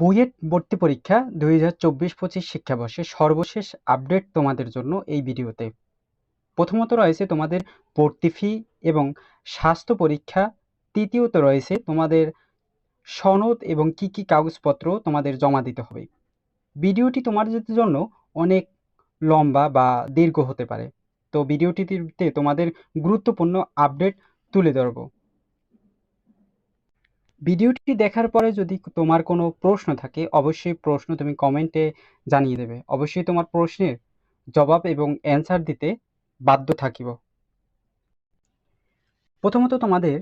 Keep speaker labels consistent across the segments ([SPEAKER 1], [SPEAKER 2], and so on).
[SPEAKER 1] বুয়েট ভর্তি পরীক্ষা দুই হাজার চব্বিশ পঁচিশ শিক্ষাবর্ষে সর্বশেষ আপডেট তোমাদের জন্য এই ভিডিওতে। প্রথমত রয়েছে তোমাদের ভর্তি ফি এবং স্বাস্থ্য পরীক্ষা। তৃতীয়ত রয়েছে তোমাদের সনদ এবং কি কি কাগজপত্র তোমাদের জমা দিতে হবে। ভিডিওটি তোমাদের জন্য অনেক লম্বা বা দীর্ঘ হতে পারে। তো ভিডিওটিতে তোমাদের গুরুত্বপূর্ণ আপডেট তুলে ধরবো। ভিডিওটি দেখার পরে যদি তোমার কোনো প্রশ্ন থাকে, অবশ্যই প্রশ্ন তুমি কমেন্টে জানিয়ে দেবে। অবশ্যই তোমার প্রশ্নের জবাব এবং অ্যান্সার দিতে বাধ্য থাকিব। প্রথমত তোমাদের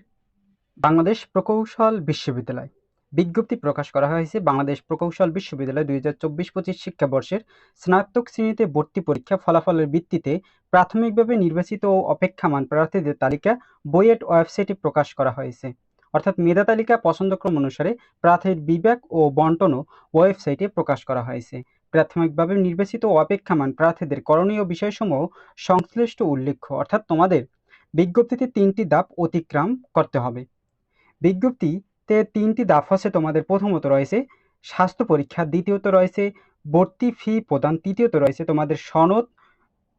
[SPEAKER 1] বাংলাদেশ প্রকৌশল বিশ্ববিদ্যালয়। বিজ্ঞপ্তি প্রকাশ করা হয়েছে, বাংলাদেশ প্রকৌশল বিশ্ববিদ্যালয় দুই হাজার চব্বিশ পঁচিশ শিক্ষাবর্ষের স্নাতক শ্রেণীতে ভর্তি পরীক্ষা ফলাফলের ভিত্তিতে প্রাথমিকভাবে নির্বাচিত ও অপেক্ষামান প্রার্থীদের তালিকা বইয়েট ওয়েবসাইটে প্রকাশ করা হয়েছে। অর্থাৎ মেধা তালিকা পছন্দক্রম অনুসারে প্রার্থীর বিবেক ও বন্টনও ওয়েবসাইটে প্রকাশ করা হয়েছে। প্রাথমিকভাবে নির্বাচিত ও অপেক্ষামান প্রার্থীদের করণীয় বিষয়সমূহ সংশ্লিষ্ট উল্লেখ্য, অর্থাৎ তোমাদের বিজ্ঞপ্তিতে তিনটি ধাপ অতিক্রম করতে হবে। বিজ্ঞপ্তিতে তিনটি ধাপ হচ্ছে তোমাদের প্রথমত রয়েছে স্বাস্থ্য পরীক্ষা, দ্বিতীয়ত রয়েছে ভর্তি ফি প্রদান, তৃতীয়ত রয়েছে তোমাদের সনদ,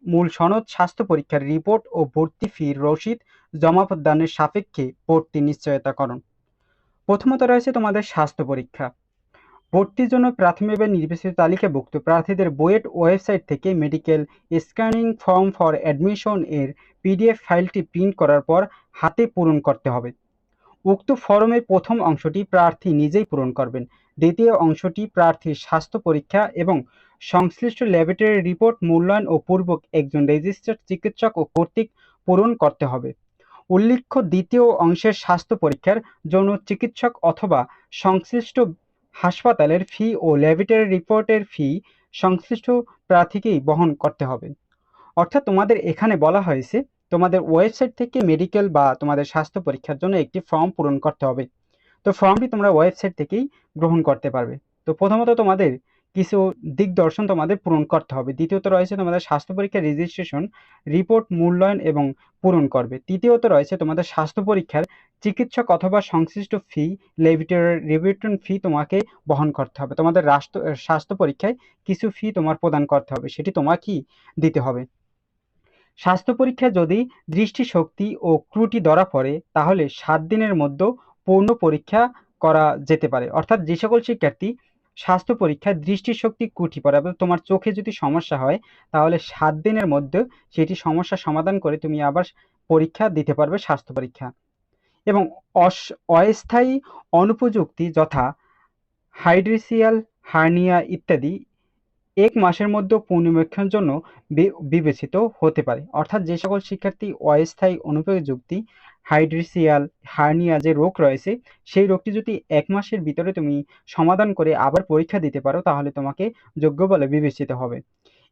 [SPEAKER 1] মূল সনদ, স্বাস্থ্য পরীক্ষার রিপোর্ট ও ভর্তি ফির রসিদ জমা প্রদানের সাপেক্ষে ভর্তি নিশ্চয়তাকরণ। প্রথমত রয়েছে তোমাদের স্বাস্থ্য পরীক্ষা। ভর্তির জন্য প্রাথমিকভাবে নির্বাচিত তালিকাভুক্ত প্রার্থীদের বুয়েট ওয়েবসাইট থেকে medical scanning form for admission এর পিডিএফ ফাইলটি প্রিন্ট করার পর হাতে পূরণ করতে হবে। উক্ত ফর্মের প্রথম অংশটি প্রার্থী নিজেই পূরণ করবেন। দ্বিতীয় অংশটি প্রার্থীর স্বাস্থ্য পরীক্ষা এবং সংশ্লিষ্ট ল্যাবরেটরি রিপোর্ট, মূল্যায়ন ও পূর্বক একজন রেজিস্টার্ড চিকিৎসক ও কর্তৃক পূরণ করতে হবে। উল্লেখ্য দ্বিতীয় অংশের স্বাস্থ্য পরীক্ষার জন্য চিকিৎসক অথবা সংশ্লিষ্ট হাসপাতালের ফি ও ল্যাবরেটরি রিপোর্টের ফি সংশ্লিষ্ট প্রার্থীকেই বহন করতে হবে। অর্থাৎ তোমাদের এখানে বলা হয়েছে, তোমাদের ওয়েবসাইট থেকে মেডিকেল বা তোমাদের স্বাস্থ্য পরীক্ষার জন্য একটি ফর্ম পূরণ করতে হবে। তো ফর্মটি তোমরা ওয়েবসাইট থেকেই গ্রহণ করতে পারবে। তো প্রথমত তোমাদের কিছু দিকদর্শন তোমাদের পূরণ করতে হবে। দ্বিতীয়ত রয়েছে তোমাদের স্বাস্থ্য পরীক্ষার রেজিস্ট্রেশন রিপোর্ট মূল্যায়ন এবং পূরণ করবে। তৃতীয়ত রয়েছে তোমাদের স্বাস্থ্য পরীক্ষার চিকিৎসক অথবা সংশ্লিষ্ট ফি লেভিটার রিভিটন ফি তোমাকে বহন করতে হবে। তোমাদের রাষ্ট্র স্বাস্থ্য পরীক্ষায় কিছু ফি তোমার প্রদান করতে হবে, সেটি তোমাকেই দিতে হবে। স্বাস্থ্য পরীক্ষা যদি দৃষ্টিশক্তি ও ত্রুটি ধরা পড়ে, তাহলে সাত দিনের মধ্যে পূর্ণ পরীক্ষা করা যেতে পারে। অর্থাৎ যে সকল শিক্ষার্থী স্বাস্থ্য পরীক্ষায় দৃষ্টিশক্তি কুঠি পড়ে। এবং তোমার চোখে যদি সমস্যা হয়, তাহলে সাত দিনের মধ্যে সেটি সমস্যা সমাধান করে তুমি আবার পরীক্ষা দিতে পারবে স্বাস্থ্য পরীক্ষা। এবং অস্থায়ী অনুপযুক্তি যথা হাইড্রিসিয়াল, হার্নিয়া ইত্যাদি এক মাসের মধ্যে পুনর্মীক্ষণের জন্য বিবেচিত হতে পারে। অর্থাৎ যে সকল শিক্ষার্থী অস্থায়ী অনুপযুক্তি হাইড্রিসিয়াল হার্নিয়া যে রোগ রয়েছে, সেই রোগটি যদি এক মাসের ভিতরে তুমি সমাধান করে আবার পরীক্ষা দিতে পারো, তাহলে তোমাকে যোগ্য বলে বিবেচিত হবে।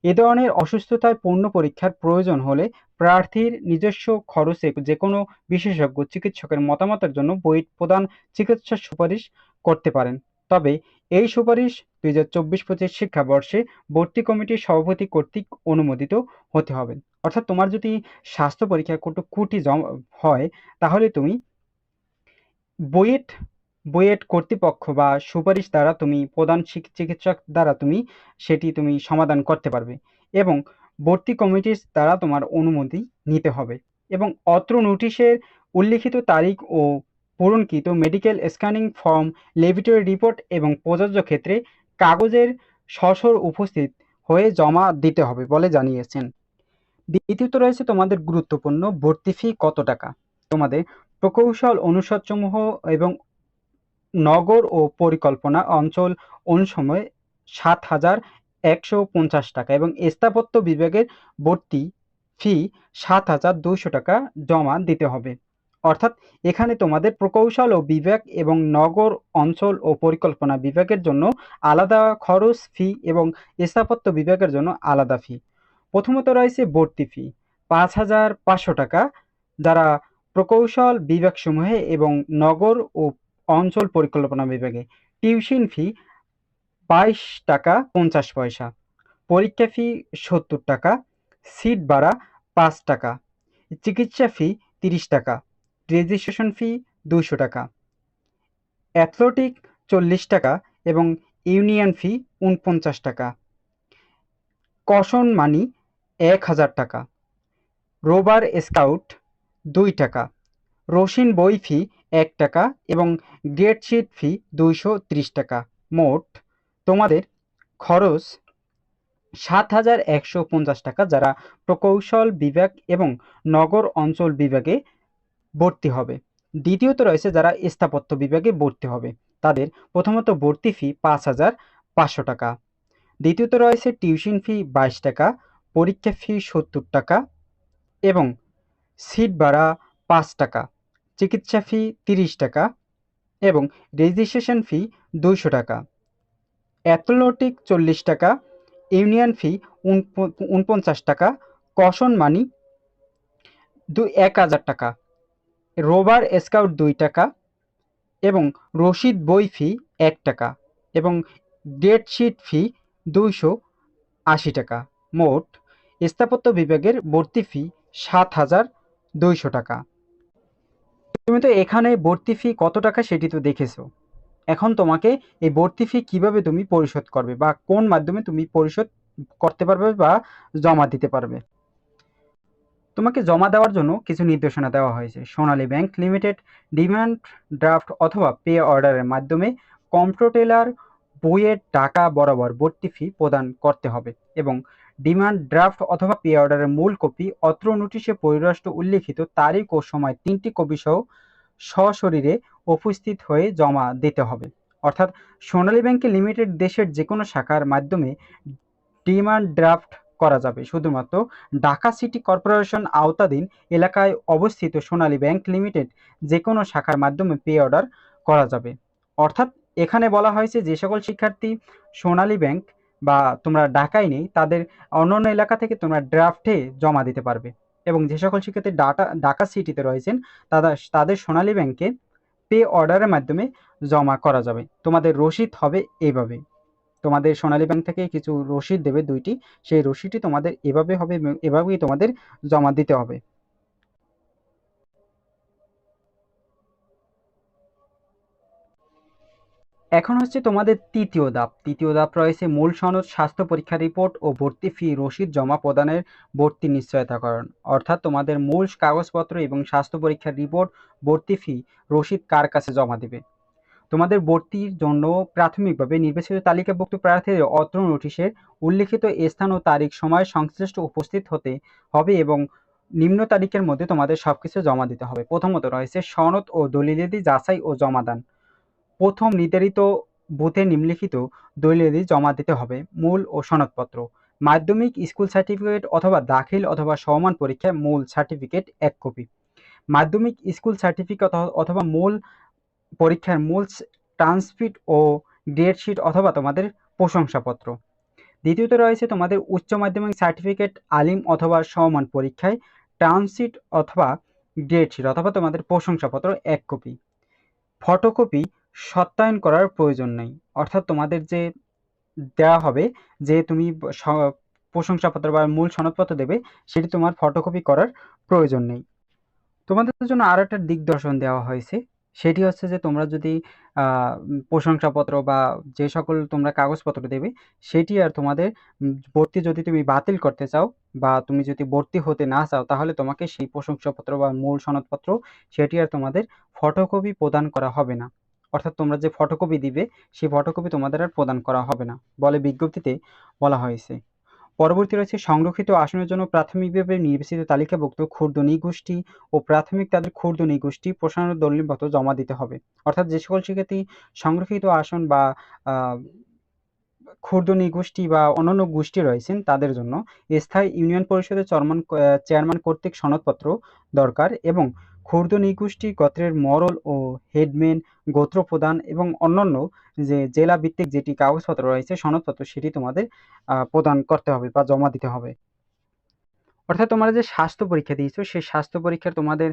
[SPEAKER 1] এ ধরনের অসুস্থতায় পূর্ণ পরীক্ষার প্রয়োজন হলে প্রার্থীর নিজস্ব খরচে যে কোনো বিশেষজ্ঞ চিকিৎসকের মতামতের জন্য বই প্রদান চিকিৎসার সুপারিশ করতে পারেন। তবে এই সুপারিশ দুই হাজার চব্বিশ পঁচিশ শিক্ষাবর্ষে ভর্তি কমিটির সভাপতি কর্তৃক অনুমোদিত হতে হবে। অর্থাৎ তোমার যদি স্বাস্থ্য পরীক্ষা কোনো কুটি হয়, তাহলে তুমি বইয়েট বইয়েট কর্তৃপক্ষ বা সুপারিশ দ্বারা তুমি প্রধান চিকিৎসক দ্বারা তুমি সেটি তুমি সমাধান করতে পারবে এবং ভর্তি কমিটির দ্বারা তোমার অনুমতি নিতে হবে। এবং অত্র নোটিশের উল্লিখিত তারিখ ও পূরণকৃত medical scanning form laboratory report এবং প্রযোজ্য ক্ষেত্রে কাগজের সসর উপস্থিত হয়ে জমা দিতে হবে বলে জানিয়েছেন। দ্বিতীয়ত রয়েছে তোমাদের গুরুত্বপূর্ণ ভর্তি ফি কত টাকা? তোমাদের প্রকৌশল অনুষদসমূহ এবং নগর ও পরিকল্পনা অঞ্চল অনুসময় সাত হাজার একশো পঞ্চাশ টাকা এবং স্থাপত্য বিভাগের ভর্তি ফি সাত হাজার দুইশো টাকা জমা দিতে হবে। অর্থাৎ এখানে তোমাদের প্রকৌশল ও বিভাগ এবং নগর অঞ্চল ও পরিকল্পনা বিভাগের জন্য আলাদা খরচ ফি এবং স্থাপত্য বিভাগের জন্য আলাদা ফি প্রথমত রয়েছে ভর্তি ফি পাঁচ হাজার পাঁচশো টাকা, যারা প্রকৌশল বিভাগসমূহে এবং নগর ও অঞ্চল পরিকল্পনা বিভাগে টিউশন ফি বাইশ টাকা, পঞ্চাশ পয়সা। পরীক্ষা ফি সত্তর টাকা। সিট ভাড়া, পাঁচ টাকা। চিকিৎসা ফি তিরিশ টাকা। রেজিস্ট্রেশন ফি দুশো টাকা অ্যাথলেটিক চল্লিশ টাকা এবং ইউনিয়ন ফি উনপঞ্চাশ টাকা কশন মানি এক হাজার টাকা রোবার স্কাউট দুই টাকা রসিন বই ফি এক টাকা এবং গ্রেড শিট ফি দুইশো ত্রিশ টাকা, মোট তোমাদের খরচ সাত হাজার একশো পঞ্চাশ টাকা যারা প্রকৌশল বিভাগ এবং নগর অঞ্চল বিভাগে ভর্তি হবে। দ্বিতীয়ত রয়েছে যারা স্থাপত্য বিভাগে ভর্তি হবে, তাদের প্রথমত ভর্তি ফি পাঁচ হাজার পাঁচশো টাকা। দ্বিতীয়ত রয়েছে টিউশন ফি বাইশ টাকা, পরীক্ষা ফি সত্তর টাকা এবং সিট ভাড়া পাঁচ টাকা, চিকিৎসা ফি তিরিশ টাকা এবং রেজিস্ট্রেশন ফি দুইশো টাকা। অ্যাথলেটিক চল্লিশ টাকা ইউনিয়ন ফি উনপঞ্চাশ টাকা কশন মানি দু, এক হাজার টাকা। রোবার স্কাউট দুই টাকা এবং রসিদ বই ফি এক টাকা এবং ডেটশিট ফি দুইশো আশি টাকা। মোট স্থাপত্য বিভাগের ভর্তি ফি সাত হাজার দুইশো টাকা। তুমি তো এখানে ভর্তি ফি কত টাকা সেটি তো দেখেছ। এখন তোমাকে এই ভর্তি ফি কীভাবে তুমি পরিশোধ করবে বা কোন মাধ্যমে তুমি পরিশোধ করতে পারবে বা জমা দিতে পারবে? তোমাকে জমা দেওয়ার জন্য কিছু নির্দেশনা দেওয়া হয়েছে। Sonali Bank Limited demand draft অথবা পে অর্ডারের মাধ্যমে কম্প্রোটেলার বইয়ের টাকা বরাবর ভর্তি ফি প্রদান করতে হবে এবং ডিমান্ড ড্রাফট অথবা পে অর্ডারের মূল কপি, অত্র নোটিশে পরিরাষ্ট্র উল্লিখিত তারিখ ও সময় তিনটি কপি সহ সশরীরে উপস্থিত হয়ে জমা দিতে হবে। অর্থাৎ সোনালী ব্যাংকে লিমিটেড দেশের যে কোনো শাখার মাধ্যমে ডিমান্ড ড্রাফট করা যাবে। শুধুমাত্র ঢাকা সিটি কর্পোরেশন আওতাধীন এলাকায় অবস্থিত সোনালী ব্যাংক লিমিটেড যে কোনো শাখার মাধ্যমে পে অর্ডার করা যাবে। অর্থাৎ এখানে বলা হয়েছে যে সকল শিক্ষার্থী সোনালী ব্যাংক বা তোমরা ঢাকায় নেই, তাদের অন্য অন্য এলাকা থেকে তোমরা ড্রাফটে জমা দিতে পারবে এবং যে সকল শিক্ষার্থী ডাটা, ঢাকা সিটিতে রয়েছেন তাদের তাদের সোনালী ব্যাংকে পে অর্ডারের মাধ্যমে জমা করা যাবে। তোমাদের রসিদ হবে এইভাবে তোমাদের সোনালী ব্যাংক থেকে কিছু রসিদ দেবে দুইটি। সেই রসিদটি তোমাদের এভাবে হবে, এভাবেই তোমাদের জমা দিতে হবে। এখন হচ্ছে তোমাদের তৃতীয় ধাপ। তৃতীয় ধাপ রয়েছে মূল সনদ, স্বাস্থ্য পরীক্ষা রিপোর্ট ও ভর্তি ফি রসিদ, জমা প্রদানের ভর্তি নিশ্চয়তাকরণ। অর্থাৎ তোমাদের মূল কাগজপত্র এবং স্বাস্থ্য পরীক্ষার রিপোর্ট ভর্তি ফি রসিদ কার কাছে জমা দেবে? তোমাদের ভর্তির জন্য প্রাথমিকভাবে নির্বাচিত তালিকাভুক্ত প্রার্থীদের অত্র নোটিশের উল্লিখিত স্থান ও তারিখ, সময়, সংশ্লিষ্ট উপস্থিত হতে হবে এবং নিম্ন তারিখের মধ্যে তোমাদের সব কিছু জমা দিতে হবে। প্রথমত রয়েছে সনদ ও দলিলাদি যাচাই ও জমাদান। প্রথম নির্ধারিত বুথে নিম্নলিখিত দলিলাদি জমা দিতে হবে মূল ও সনদপত্র। মাধ্যমিক স্কুল সার্টিফিকেট অথবা দাখিল অথবা সমান পরীক্ষায় মূল সার্টিফিকেট এক কপি। মাধ্যমিক স্কুল সার্টিফিকেট অথবা মূল পরীক্ষার মূল ট্রান্সক্রিপ্ট ও গ্রেড শিট অথবা তোমাদের প্রশংসাপত্র। দ্বিতীয়ত রয়েছে তোমাদের উচ্চ মাধ্যমিক সার্টিফিকেট আলিম অথবা সমান পরীক্ষায় ট্রান্সশিট অথবা গ্রেড শিট অথবা তোমাদের প্রশংসাপত্র এক কপি ফটোকপি সত্যায়ন করার প্রয়োজন নেই। অর্থাৎ তোমাদের যে দেওয়া হবে যে তুমি প্রশংসাপত্র বা মূল সনদপত্র দেবে, সেটি তোমার ফটোকপি করার প্রয়োজন নেই। তোমাদের জন্য আর একটা দিগদর্শন দেওয়া হয়েছে। সেটি হচ্ছে যে তোমরা যদি প্রশংসাপত্র বা যে সকল তোমরা কাগজপত্র দেবে, সেটি আর তোমাদের ভর্তি যদি তুমি বাতিল করতে চাও বা তুমি যদি ভর্তি হতে না চাও, তাহলে তোমাকে সেই প্রশংসাপত্র বা মূল সনদপত্র সেটি আর তোমাদের ফটোকপি প্রদান করা হবে না। অর্থাৎ তোমরা যে ফটোকপি দিবে, সেই ফটোকপি তোমাদের আর প্রদান করা হবে না বলে বিজ্ঞপ্তিতে বলা হয়েছে। পরবর্তী রয়েছে সংরক্ষিত আসনের জন্য প্রাথমিকভাবে নির্বাচিত তালিকাভুক্ত ক্ষুদ্র নিগোষ্ঠী ও প্রাথমিক তাদের ক্ষুদ্র নিগোষ্ঠী প্রসারণ দলিলপত্র জমা দিতে হবে। অর্থাৎ যে সকল শিক্ষার্থী সংরক্ষিত আসন বা ক্ষুদ্র নিগোষ্ঠী বা অন্যান্য গোষ্ঠী রয়েছেন তাদের জন্য স্থায়ী ইউনিয়ন পরিষদের চেয়ারম্যান কর্তৃক সনদপত্র দরকার এবং ক্ষুদ্র নিগোষ্ঠী গোত্রের মরল ও হেডম্যান গোত্র প্রদান এবং অন্যান্য যে জেলা ভিত্তিক যেটি কাগজপত্র রয়েছে, সনদপত্র, সেটি তোমাদের প্রদান করতে হবে বা জমা দিতে হবে। অর্থাৎ তোমরা যে স্বাস্থ্য পরীক্ষা দিয়েছ, সেই স্বাস্থ্য পরীক্ষার তোমাদের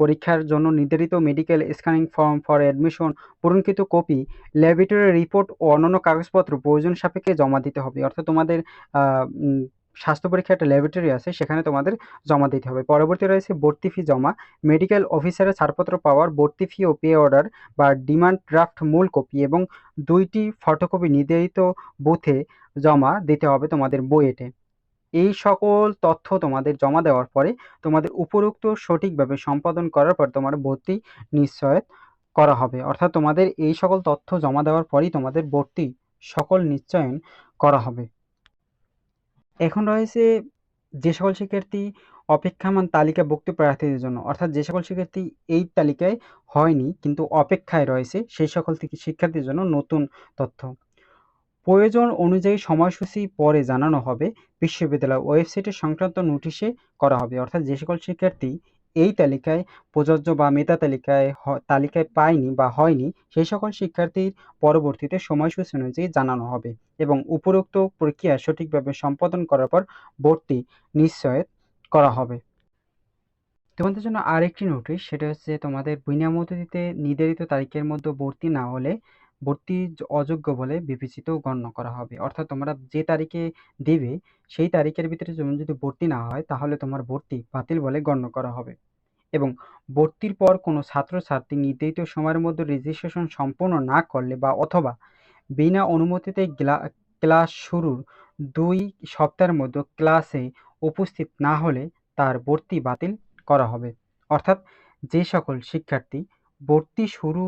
[SPEAKER 1] পরীক্ষার জন্য নির্ধারিত medical scanning form for admission পূরণকৃত copy laboratory report ও অন্যান্য কাগজপত্র প্রয়োজন সাপেক্ষে জমা দিতে হবে। অর্থাৎ তোমাদের স্বাস্থ্য পরীক্ষা একটা ল্যাবরেটরি আছে, সেখানে তোমাদের জমা দিতে হবে। পরবর্তী রয়েছে ভর্তি ফি জমা। মেডিকেল অফিসারের ছাড়পত্র পাওয়ার ভর্তি ফি ও পে অর্ডার বা ডিমান্ড ড্রাফট মূল কপি এবং দুইটি ফটোকপি নির্ধারিত বুথে জমা দিতে হবে তোমাদের বইয়েটে এই সকল তথ্য তোমাদের জমা দেওয়ার পরে তোমাদের উপরোক্ত সঠিকভাবে সম্পাদন করার পর তোমার ভর্তি নিশ্চয় করা হবে। অর্থাৎ তোমাদের এই সকল তথ্য জমা দেওয়ার পরই তোমাদের ভর্তি সকল নিশ্চয়ন করা হবে। এখন রয়েছে যে সকল শিক্ষার্থী অপেক্ষামান তালিকাভুক্ত প্রার্থীদের জন্য। অর্থাৎ যে সকল শিক্ষার্থী এই তালিকায় হয়নি, কিন্তু অপেক্ষায় রয়েছে সেই সকল শিক্ষার্থীর জন্য নতুন তথ্য। প্রয়োজন অনুযায়ী সময়সূচি পরে জানানো হবে। বিশ্ববিদ্যালয় ওয়েবসাইটে সংক্রান্ত নোটিশে করা হবে। অর্থাৎ যে সকল শিক্ষার্থী এই তালিকায় প্রযোজ্য বা মেধা তালিকায় তালিকায় পায়নি বা হয়নি সেই সকল শিক্ষার্থীর পরবর্তীতে সময়সূচি অনুযায়ী জানানো হবে এবং উপরোক্ত প্রক্রিয়া সঠিকভাবে সম্পাদন করার পর ভর্তি নিশ্চয় করা হবে। তোমাদের জন্য আরেকটি নোটিশ সেটা হচ্ছে তোমাদের বিনামূল্যে নির্ধারিত তারিখের মধ্যে ভর্তি না হলে ভর্তি অযোগ্য বলে বিবেচিত গণ্য করা হবে। অর্থাৎ তোমরা যে তারিখে দেবে, সেই তারিখের ভিতরে যদি ভর্তি না হয়, তাহলে তোমার ভর্তি বাতিল বলে গণ্য করা হবে। এবং ভর্তির পর কোনো ছাত্রছাত্রী নির্ধারিত সময়ের মধ্যে রেজিস্ট্রেশন সম্পূর্ণ না করলে বা অথবা বিনা অনুমতিতে ক্লাস শুরুর দুই সপ্তাহের মধ্যে ক্লাসে উপস্থিত না হলে তার ভর্তি বাতিল করা হবে। অর্থাৎ যে সকল শিক্ষার্থী ভর্তি শুরু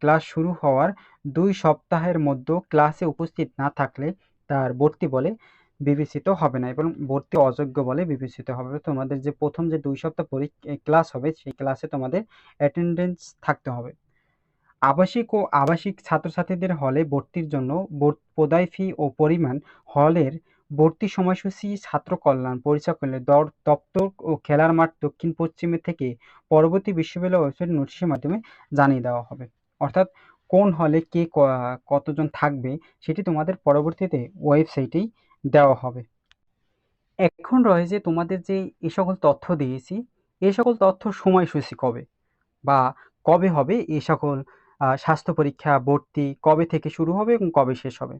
[SPEAKER 1] ক্লাস শুরু হওয়ার দুই সপ্তাহের মধ্যে ক্লাসে উপস্থিত না থাকলে তার ভর্তি বলে বিবেচিত হবে না এবং ভর্তি অযোগ্য বলে বিবেচিত হবে। তোমাদের যে প্রথম যে দুই সপ্তাহ পরীক্ষা ক্লাস হবে, সেই ক্লাসে তোমাদের অ্যাটেন্ডেন্স থাকতে হবে। আবাসিক ও আবাসিক ছাত্রছাত্রীদের হলে ভর্তির জন্য প্রদায় ফি ও পরিমাণ হলের ভর্তি সময়সূচি, ছাত্র কল্যাণ পরিচালকের দপ্তর ও খেলার মাঠ দক্ষিণ পশ্চিমে থেকে পরবর্তী বিশ্ববিদ্যালয় ওয়েবসাইট নোটিশের মাধ্যমে জানিয়ে দেওয়া হবে। অর্থাৎ কোন হলে কে, কতজন থাকবে সেটি তোমাদের পরবর্তীতে ওয়েবসাইটেই দেওয়া হবে। এখন রয়েছে তোমাদের যে এ সকল তথ্য দিয়েছি, এ সকল তথ্য সময়সূচি কবে? বা কবে হবে এ সকল স্বাস্থ্য পরীক্ষা ভর্তি কবে থেকে শুরু হবে এবং কবে শেষ হবে?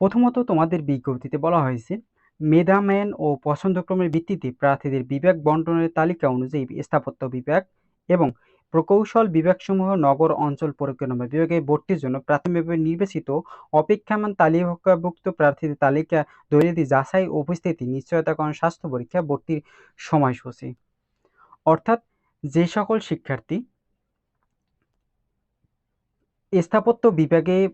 [SPEAKER 1] প্রথমত তোমাদের বিজ্ঞপ্তিতে বলা হয়েছে মেধাম্যান ও পছন্দক্রমের ভিত্তিতে প্রার্থীদের বিভাগ বন্টনের তালিকা অনুযায়ী স্থাপত্য বিভাগ এবং প্রকৌশল বিভাগসমূহ নগর অঞ্চল পরিক্রমা বিভাগে ভর্তির জন্য প্রাথমিকভাবে নির্বাচিত অপেক্ষামান তালিকাভুক্ত প্রার্থীদের তালিকা দৈনিক যাচাই উপস্থিতি নিশ্চয়তাকরণ স্বাস্থ্য পরীক্ষা ভর্তির সময়সূচি। অর্থাৎ যে সকল শিক্ষার্থী স্থাপত্য বিভাগে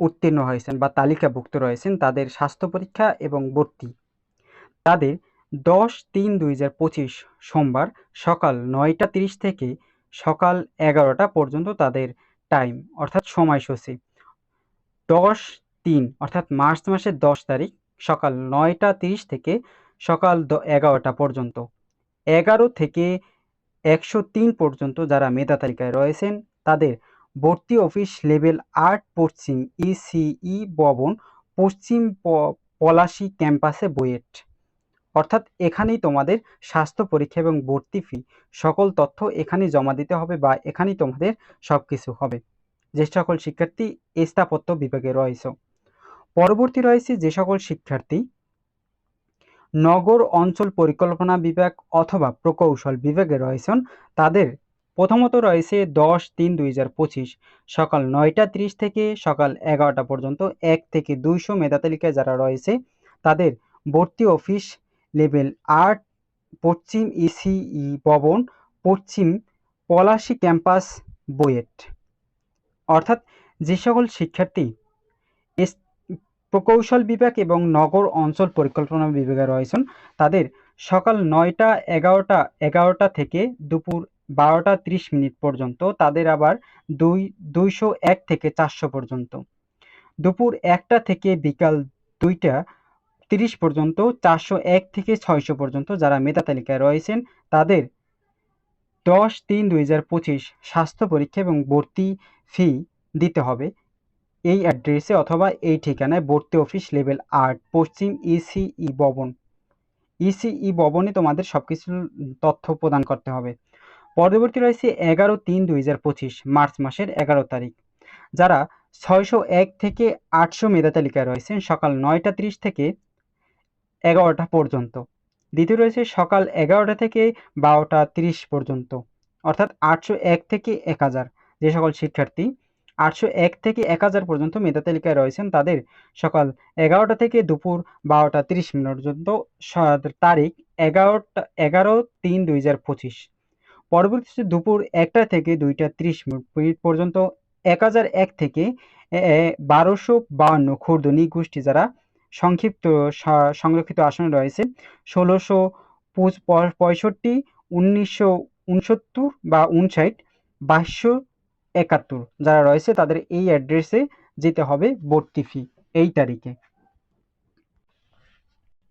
[SPEAKER 1] উত্তীর্ণ হয়েছেন বা তালিকাভুক্ত রয়েছেন তাদের স্বাস্থ্য পরীক্ষা এবং ভর্তি। তাদের দশ তিন দুই সোমবার সকাল নয়টা তিরিশ থেকে সকাল এগারোটা পর্যন্ত তাদের টাইম অর্থাৎ সময়সূচি। দশ তিন, অর্থাৎ মার্চ মাসের দশ তারিখ, সকাল নয়টা তিরিশ থেকে সকাল এগারোটা পর্যন্ত। এগারো থেকে একশো তিন পর্যন্ত যারা মেধা তালিকায় রয়েছেন, তাদের ভর্তি অফিস লেভেল আট পশ্চিম ইসিই ভবন, পশ্চিম পলাশী ক্যাম্পাসে বুয়েট। অর্থাৎ এখানেই তোমাদের স্বাস্থ্য পরীক্ষা এবং ভর্তি ফি সকল তথ্য এখানেই জমা দিতে হবে বা এখানেই তোমাদের সব কিছু হবে। যে সকল শিক্ষার্থী স্থাপত্য বিভাগে রয়েছে। পরবর্তী রয়েছে যে সকল শিক্ষার্থী নগর অঞ্চল পরিকল্পনা বিভাগ অথবা প্রকৌশল বিভাগে রয়েছেন, তাদের প্রথমত রয়েছে দশ তিন দুই সকাল নয়টা ত্রিশ থেকে সকাল এগারোটা পর্যন্ত এক থেকে দুইশো মেধা তালিকায় যারা রয়েছে, তাদের ভর্তি অফিস লেভেল আট, পশ্চিম ইসিই ভবন, পশ্চিম পলাশী ক্যাম্পাস বুয়েট। অর্থাৎ যে সকল শিক্ষার্থী প্রকৌশল বিভাগ এবং নগর অঞ্চল পরিকল্পনা বিভাগে রয়েছেন, তাদের সকাল নয়টা, এগারোটা এগারোটা থেকে দুপুর বারোটা ত্রিশ মিনিট পর্যন্ত, তাদের আবার দুই, দুইশো এক থেকে চারশো পর্যন্ত। দুপুর একটা থেকে বিকাল দুইটা তিরিশ পর্যন্ত, চারশো এক থেকে ছয়শো পর্যন্ত যারা মেধা তালিকায় রয়েছেন, তাদের দশ তিন দুই হাজার পঁচিশ স্বাস্থ্য পরীক্ষা এবং ভর্তি ফি দিতে হবে। এই অ্যাড্রেসে অথবা এই ঠিকানায় ভর্তি অফিস লেভেল আট, পশ্চিম ইসিই ভবন। ইসিই ভবনে তোমাদের সব কিছু তথ্য প্রদান করতে হবে। পরবর্তী রয়েছে এগারো তিন দুই হাজার পঁচিশ, মার্চ মাসের এগারো তারিখ। যারা ছয়শো এক থেকে আটশো মেধা তালিকায় রয়েছেন, সকাল নয়টা ত্রিশ থেকে এগারোটা পর্যন্ত। দ্বিতীয় রয়েছে সকাল এগারোটা থেকে বারোটা তিরিশ পর্যন্ত, অর্থাৎ আটশো এক থেকে এক হাজার, যে সকল শিক্ষার্থী। আটশো এক থেকে এক হাজার পর্যন্ত মেধা তালিকায় রয়েছেন তাদের সকাল এগারোটা থেকে দুপুর বারোটা তিরিশ মিনিট পর্যন্ত তারিখ এগারোটা, এগারো তিন দুই হাজার পঁচিশ। পরবর্তীতে দুপুর একটা থেকে দুইটা তিরিশ মিনিট পর্যন্ত, এক হাজার এক থেকে বারোশো বাউন্ন ক্ষুদ্র গোষ্ঠী যারা সংক্ষিপ্ত সংরক্ষিত আসন রয়েছে ষোলোশো পঁয়ষট্টি, উনিশশো উনসত্তর বা উনষাট, বাইশশো একাত্তর। যারা রয়েছে তাদের এই অ্যাড্রেসে যেতে হবে ভর্তি ফি এই তারিখে।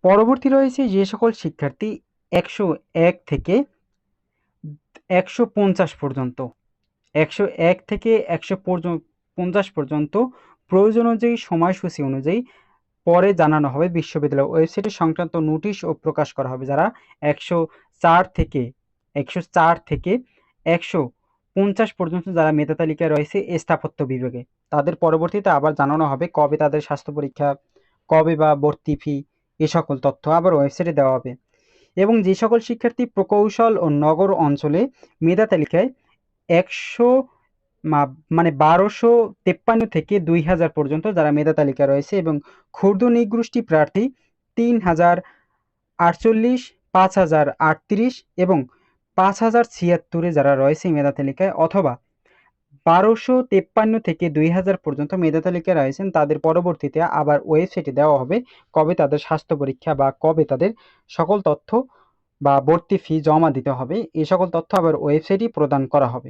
[SPEAKER 1] পরবর্তী রয়েছে যে সকল শিক্ষার্থী একশো এক থেকে একশো পঞ্চাশ পর্যন্ত, একশো এক থেকে একশো পঞ্চাশ পর্যন্ত প্রয়োজন অনুযায়ী সময়সূচি অনুযায়ী পরে জানানো হবে বিশ্ববিদ্যালয় ওয়েবসাইটে সংক্রান্ত নোটিশ ও প্রকাশ করা হবে, যারা একশো চার থেকে, একশো চার থেকে একশো পঞ্চাশ পর্যন্ত যারা মেধা তালিকায় রয়েছে স্থাপত্য বিভাগে। তাদের পরবর্তীতে আবার জানানো হবে কবে তাদের স্বাস্থ্য পরীক্ষা, কবে বা ভর্তি ফি, এ সকল তথ্য আবার ওয়েবসাইটে দেওয়া হবে। এবং যে সকল শিক্ষার্থী প্রকৌশল ও নগর অঞ্চলে মেধা তালিকায় একশো মানে বারোশো তেপ্পান্ন থেকে দুই হাজার পর্যন্ত যারা মেধা তালিকা রয়েছে এবং ক্ষুদ্র নিগোষ্ঠী প্রার্থী তিন হাজার আটচল্লিশ, পাঁচ হাজার আটত্রিশ এবং পাঁচ হাজার ছিয়াত্তরে যারা রয়েছে মেধা তালিকায় অথবা বারোশো তেপ্পান্ন থেকে দুই হাজার পর্যন্ত মেধা তালিকায় রয়েছেন, তাদের পরবর্তীতে আবার ওয়েবসাইটে দেওয়া হবে কবে তাদের স্বাস্থ্য পরীক্ষা বা কবে তাদের সকল তথ্য বা ভর্তি ফি জমা দিতে হবে এই সকল তথ্য আবার ওয়েবসাইটই প্রদান করা হবে।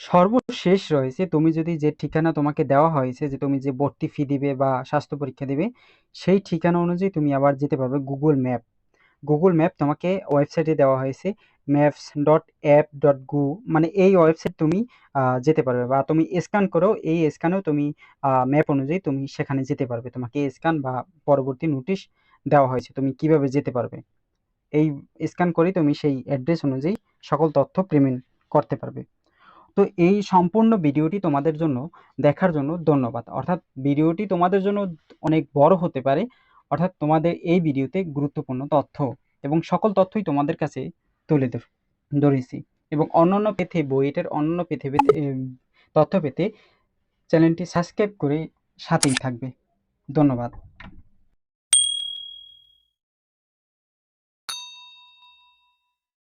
[SPEAKER 1] সর্বশেষ রয়েছে, তুমি যদি যে ঠিকানা তোমাকে দেওয়া হয়েছে, যে তুমি যে ভর্তি ফি দিবে বা স্বাস্থ্য পরীক্ষা দিবে, সেই ঠিকানা অনুযায়ী তুমি আবার যেতে পারবে গুগল ম্যাপ গুগল ম্যাপ তোমাকে ওয়েবসাইটে দেওয়া হয়েছে ম্যাপস ডট অ্যাপ ডট গু মানে এই ওয়েবসাইট তুমি যেতে পারবে বা তুমি স্ক্যান করো, এই স্ক্যানেও তুমি ম্যাপ অনুযায়ী তুমি সেখানে যেতে পারবে। তোমাকে স্ক্যান বা পরবর্তী নোটিশ দেওয়া হয়েছে, তুমি কীভাবে যেতে পারবে। এই স্ক্যান করেই তুমি সেই অ্যাড্রেস অনুযায়ী সকল তথ্য পেমেন্ট করতে পারবে। তো এই সম্পূর্ণ ভিডিওটি তোমাদের জন্য দেখার জন্য ধন্যবাদ। অর্থাৎ ভিডিওটি তোমাদের জন্য অনেক বড় হতে পারে। অর্থাৎ তোমাদের এই ভিডিওতে গুরুত্বপূর্ণ তথ্য এবং সকল তথ্যই তোমাদের কাছে তুলে ধরেছি এবং অন্যান্য পেথে, বইয়ের অন্যান্য পেথে তথ্য পেতে চ্যানেলটি সাবস্ক্রাইব করে সাথেই থাকবে। ধন্যবাদ।